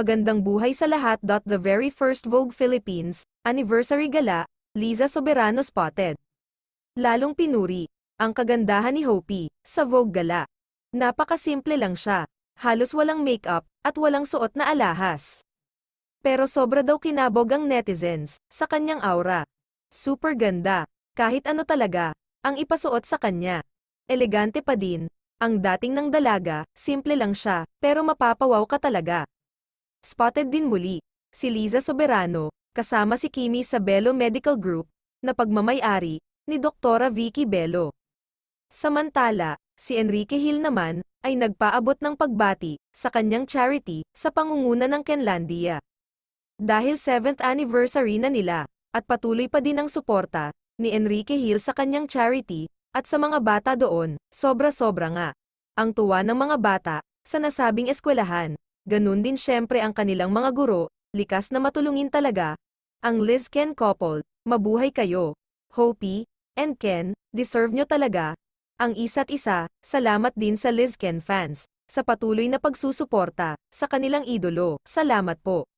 Magandang buhay sa lahat. The very first Vogue Philippines, Anniversary Gala, Liza Soberano spotted. Lalong pinuri, ang kagandahan ni Hopi, sa Vogue Gala. Napakasimple lang siya, halos walang makeup, at walang suot na alahas. Pero sobra daw kinabog ang netizens, sa kanyang aura. Super ganda, kahit ano talaga, ang ipasuot sa kanya. Elegante pa din, ang dating ng dalaga, simple lang siya, pero mapapawaw ka talaga. Spotted din muli, si Liza Soberano, kasama si Kimi sa Bello Medical Group, na pagmamayari, ni Doktora Vicky Bello. Samantala, si Enrique Hill naman, ay nagpaabot ng pagbati, sa kanyang charity, sa pangunguna ng Kenlandia. Dahil 7th anniversary na nila, at patuloy pa din ang suporta, ni Enrique Hill sa kanyang charity, at sa mga bata doon, sobra-sobra nga. Ang tuwa ng mga bata, sa nasabing eskwelahan, ganun din syempre ang kanilang mga guro, likas na matulungin talaga. Ang Liz Ken couple, mabuhay kayo. Hopi, and Ken, deserve nyo talaga. Ang isa't isa, salamat din sa Liz Ken fans, sa patuloy na pagsusuporta, sa kanilang idolo, salamat po.